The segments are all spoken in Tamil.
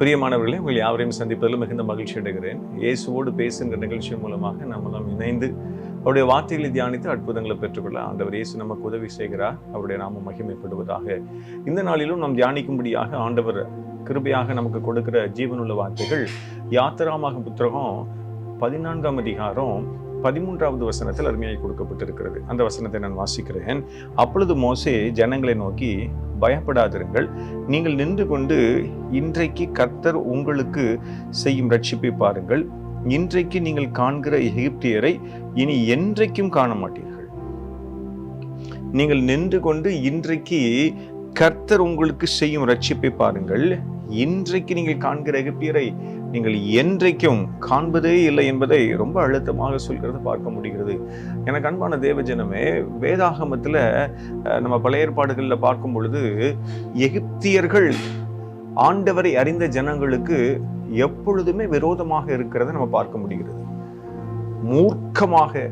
பிரியமானவர்களே உங்கள் யாவரையும் சந்திப்பதில் மிகுந்த மகிழ்ச்சி அடைகிறேன். இயேசுவோடு பேசுகின்ற நிகழ்ச்சியின் மூலமாக நம்மெல்லாம் இணைந்து அவருடைய வார்த்தைகளை தியானித்து அற்புதங்களை பெற்றுக்கொள்ள ஆண்டவர் இயேசு நமக்கு உதவி செய்கிறார். அவருடைய நாமம் மகிமைப்படுவதாக. இந்த நாளிலும் நாம் தியானிக்கும்படியாக ஆண்டவர் கிருபையாக நமக்கு கொடுக்கிற ஜீவனுள்ள வார்த்தைகள் யாத்திராமாக புத்தகம் பதினான்காம் அதிகாரம் பதிமூன்றாவது வசனத்தில் அருமையாக கொடுக்கப்பட்டிருக்கிறது. அந்த வசனத்தை நான் வாசிக்கிறேன். அப்பொழுது மோசே ஜனங்களை நோக்கி பயப்படாதிருங்கள். நீங்கள் நின்று கொண்டு இன்றைக்கு கர்த்தர் உங்களுக்கு செய்யும் ரட்சிப்பை பாருங்கள். இன்றைக்கு நீங்கள் காண்கிற எகிப்தியரை இனி என்றைக்கும் காண மாட்டீர்கள். நீங்கள் நின்று கொண்டு இன்றைக்கு கர்த்தர் உங்களுக்கு செய்யும் ரட்சிப்பை பாருங்கள். இன்றைக்கு நீங்கள் காண்கிற எகிப்தியரை நீங்கள் என்றைக்கும் காண்பதே இல்லை என்பதை ரொம்ப அழுத்தமாக சொல்கிறத பார்க்க முடிகிறது. எனக்கு அன்பான தேவஜனமே வேதாகமத்தில் நம்ம பழைய ஏற்பாடுகளில் பார்க்கும் பொழுது எகிப்தியர்கள் ஆண்டவரை அறிந்த ஜனங்களுக்கு எப்பொழுதுமே விரோதமாக இருக்கிறத நம்ம பார்க்க முடிகிறது. மூர்க்கமாக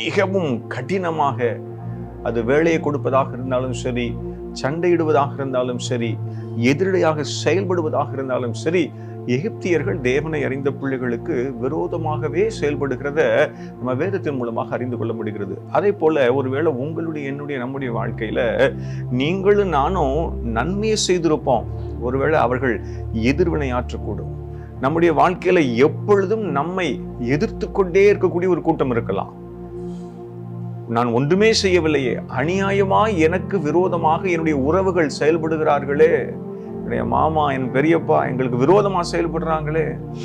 மிகவும் கடினமாக அது வேலையை கொடுப்பதாக இருந்தாலும் சரி சண்டையிடுவதாக இருந்தாலும் சரி எதிரடையாக செயல்படுவதாக இருந்தாலும் சரி எகிப்தியர்கள் தேவனை அறிந்த பிள்ளைகளுக்கு விரோதமாகவே செயல்படுகிறத நம்ம வேதத்தின் மூலமாக அறிந்து கொள்ள முடிகிறது. அதே போல ஒருவேளை உங்களுடைய என்னுடைய நம்முடைய வாழ்க்கையில நீங்களும் நானும் நன்மையை செய்திருப்போம். ஒருவேளை அவர்கள் எதிர்வினை ஆற்றக்கூடும். நம்முடைய வாழ்க்கையில எப்பொழுதும் நம்மை எதிர்த்து கொண்டே இருக்கக்கூடிய ஒரு கூட்டம் இருக்கலாம். நான் ஒன்றுமே செய்யவில்லையே. அநியாயமாய் எனக்கு விரோதமாக என்னுடைய உறவுகள் செயல்படுகிறார்களே. என்னுடைய மாமா என் பெரியப்பா எங்களுக்கு விரோதமாக செயல்படுறாங்களே.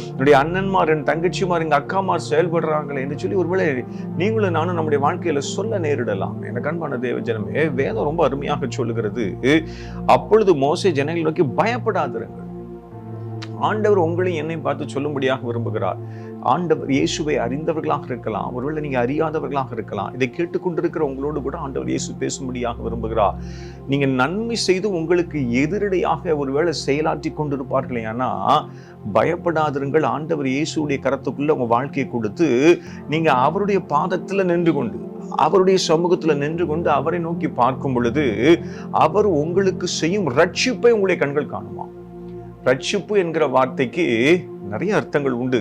என்னுடைய அண்ணன்மார் என் தங்கச்சிமார் எங்க அக்காமார் செயல்படுறாங்களே என்று சொல்லி ஒருவேளை நீங்களும் நானும் நம்முடைய வாழ்க்கையில சொல்ல நேரிடலாம். எனக்கு அன்பான தேவ ஜனமே வேதம் ரொம்ப அருமையாக சொல்லுகிறது. அப்பொழுது மோசை ஜனங்கள் நோக்கி பயப்படாதிருங்கள். ஆண்டவர் உங்களையும் என்னை பார்த்து சொல்லும்படியாக விரும்புகிறார். ஆண்டவர் இயேசுவை அறிந்தவர்களாக இருக்கலாம் ஒருவேளை நீங்கள் அறியாதவர்களாக இருக்கலாம் இதை கேட்டுக்கொண்டிருக்கிற உங்களோடு கூட ஆண்டவர் இயேசு பேசும்படியாக விரும்புகிறார். நீங்கள் நன்மை செய்து உங்களுக்கு எதிரடையாக ஒருவேளை செயலாற்றி கொண்டிருப்பார்களே ஆனா பயப்படாதிருங்கள் ஆண்டவர் இயேசுடைய கரத்துக்குள்ளே உங்கள் வாழ்க்கையை கொடுத்து நீங்கள் அவருடைய பாதத்தில் நின்று கொண்டு அவருடைய சமூகத்தில் நின்று கொண்டு அவரை நோக்கி பார்க்கும் பொழுது அவர் உங்களுக்கு செய்யும் ரட்சிப்பை உங்களுடைய கண்கள் காணுமா? ரட்சிப்பு என்கிற வார்த்தைக்கு நிறைய அர்த்தங்கள் உண்டு.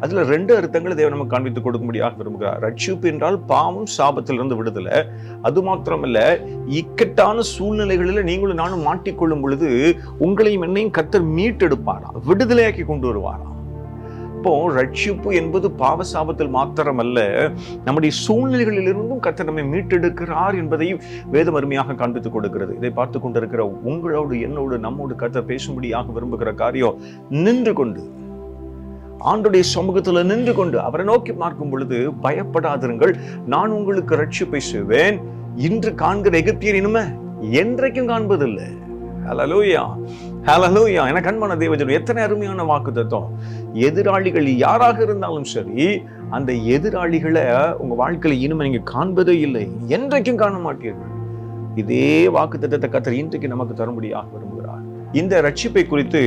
அதில் ரெண்டு அர்த்தங்களை தேவன் நமக்கு காண்பித்து கொடுக்கும்படியாக விரும்புகிறார். ரட்சிப்பு என்றால் பாவம் சாபத்திலிருந்து விடுதலை. அது மாத்திரமல்ல இக்கட்டான சூழ்நிலைகளில் நீங்களும் நானும் மாட்டிக்கொள்ளும் பொழுது உங்களையும் என்னையும் கத்தர் மீட்டெடுப்பாராம் விடுதலையாக்கி கொண்டு வருவாராம் இப்போ ரட்சிப்பு என்பது பாவ சாபத்தில் மாத்திரமல்ல நம்முடைய சூழ்நிலைகளிலிருந்தும் கத்த நம்மை மீட்டெடுக்கிறார் என்பதையும் வேதம் அருமையாக காண்பித்துக் கொடுக்கிறது. இதை பார்த்து கொண்டிருக்கிற உங்களோடு என்னோடு நம்மோடு கத்த பேசும்படியாக விரும்புகிற காரியம் நின்று கொண்டு ஆண்டுடைய சமூகத்துல நின்று கொண்டு அவரை நோக்கி பார்க்கும் பொழுது பயப்படாதிருங்கள். நான் உங்களுக்கு ரட்சிப்பை செய்வேன். இன்று காண்கிற எகிப்தியர் இனிமே என்றைக்கும் காண்பதில்லை. ஹலலூயா ஹலலூயா என கண்மான தேவஜனம் எத்தனை அருமையான வாக்கு தத்துவம். எதிராளிகள் யாராக இருந்தாலும் சரி அந்த எதிராளிகளை உங்க வாழ்க்கையில இனிமே நீங்கள் காண்பதே இல்லை. என்றைக்கும் காண மாட்டீர்கள். இதே வாக்கு தத்தத்தை கத்தர் இன்றைக்கு நமக்கு தரும்படியாக விரும்புகிறார். இந்த ரட்சிப்பை குறித்து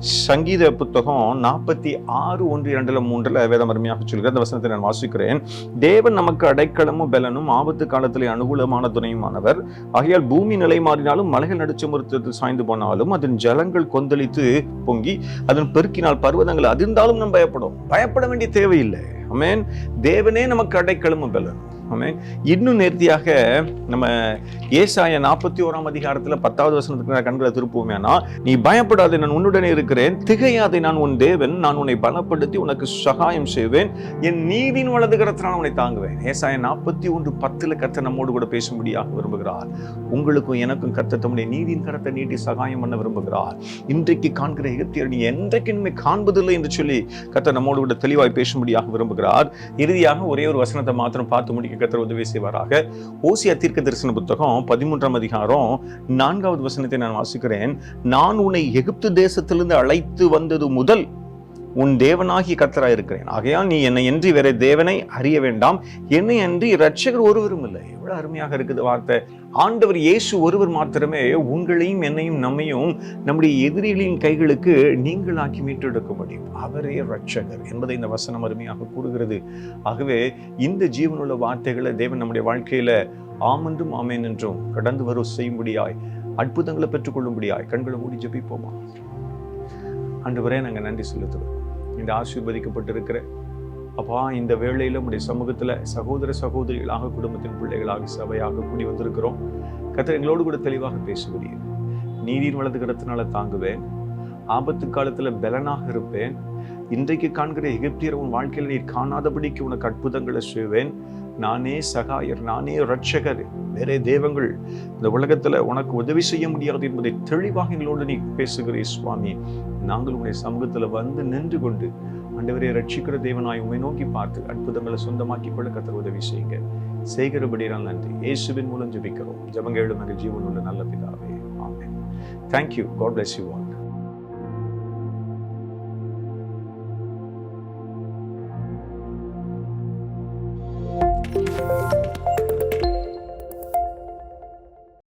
சங்கீத புத்தகம் நாற்பத்தி ஆறு ஒன்று இரண்டுல மூன்றுல வேதம் அருமையாக சொல்கிற அந்த வசனத்தை நான் வாசிக்கிறேன். தேவன் நமக்கு அடைக்கலமும் பலனும் ஆபத்து காலத்திலே அனுகூலமான துணையுமானவர். ஆகையால் பூமி நிலை மாறினாலும் மலைகள் நடுச்சமுறுத்தது சாய்ந்து போனாலும் அதன் ஜலங்கள் கொந்தளித்து பொங்கி அதன் பெருக்கினால் பர்வதங்கள் அதிர்ந்தாலும் நம்ம பயப்படும். பயப்பட வேண்டிய தேவையில்லை. அமேன் தேவனே நமக்கு அடைக்கலமும் பலனும். ஆமே. இன்னும் நேர்த்தியாக நம்ம ஏசாய நாற்பத்தி ஓராம் அதிகாரத்தில் பத்தாவது வசனத்துக்கு நான் கண்களை திருப்புவேனா நீ பயப்படாதே நான் உன்னுடனே இருக்கிறேன். திகையாதே நான் உன் தேவன். நான் உன்னை பலப்படுத்தி உனக்கு சகாயம் செய்வேன். என் நீதின் வலது கரத்தினால் உன்னை தாங்குவேன். ஏசாய நாற்பத்தி ஒன்று பத்தில் கத்த நம்மோடு கூட பேசும்படியாக விரும்புகிறார். உங்களுக்கும் எனக்கும் கத்த தம்முடைய நீதியின் கரத்தை நீட்டி சகாயம் பண்ண விரும்புகிறார். இன்றைக்கு காண்கிற எகத்தியர் நீ என்றைக்கு இனிமே காண்பதில்லை என்று சொல்லி கத்த நம்மோடு கூட தெளிவாய் பேசும்படியாக விரும்புகிறார். இறுதியாக ஒரே ஒரு வசனத்தை மாத்திரம் பார்த்து முடிக்க கத்தர் உதவி செய்வாராக. ஓசியா தீர்க்க தரிசன புத்தகம் பதிமூன்றாம் அதிகாரம் நான்காவது வசனத்தை நான் வாசிக்கிறேன். நான் உன்னை எகிப்து தேசத்திலிருந்து அழைத்து வந்தது முதல் உன் தேவனாகி கத்தராய் இருக்கிறேன் ஆகையால் நீ என்னை என்று வேற தேவனை அறிய வேண்டாம். என்னை அன்றி இரட்சகர் ஒருவரும் இல்லை. எவ்வளவு அருமையாக இருக்குது வார்த்தை. ஆண்டவர் இயேசு ஒருவர் மாத்திரமே உங்களையும் என்னையும் நம்மையும் நம்முடைய எதிரிகளின் கைகளுக்கு நீங்களாக்கி மீட்டெடுக்க முடியும் அவரே ரட்சகர் என்பதை இந்த வசனம் அருமையாக கூறுகிறது. ஆகவே இந்த ஜீவனுள்ள வார்த்தைகளை தேவன் நம்முடைய வாழ்க்கையில ஆமென்றும் ஆமேன் என்றும் கடந்து வரும் செய்யும்படியாய் அற்புதங்களை பெற்றுக்கொள்ளும்படியாய் கண்களை மூடி ஜபிப்போமா? அன்று வரே நாங்கள் நன்றி செலுத்துகிறோம். இந்த ஆசீர்வதிக்கப்பட்டிருக்கிற அப்பா இந்த வேளையில் உடைய சமூகத்துல சகோதர சகோதரிகளாக குடும்பத்தின் பிள்ளைகளாக சபையாக கூடி வந்திருக்கிறோம். கத்தர் எங்களோடு கூட தெளிவாக பேசுகிறீர். நீதியின் வலது கரத்தினால தாங்குவேன். ஆபத்து காலத்துல பலனாக இருப்பேன். இன்றைக்கு காண்கிற எகிப்தியர் உன் வாழ்க்கையில் நீர் காணாதபடிக்கு உனக்கு அற்புதங்களை செய்வேன். நானே சகாயர் நானே ரட்சகர் வேறே தெய்வங்கள். இந்த உலகத்தில் உனக்கு உதவி செய்ய முடியாது என்பதை தெளிவாக எங்களோடு நீ பேசுகிறே சுவாமி. நாங்கள் உடைய சமூகத்தில் வந்து நின்று கொண்டு ஆண்டவரை ரட்சிக்கிற தேவனாய் உண்மை நோக்கி பார்த்து அற்புதங்களை சொந்தமாக்கி கொள்ள கத்தர் உதவி செய்யுங்க. செய்கிறபடியால் நன்றி. இயேசுவின் மூலம் ஜெபிக்கிறோம். ஜபங்க எழுமங்க ஜீவன் உள்ள நல்ல பிதாவே. ஆமே thank you God bless you all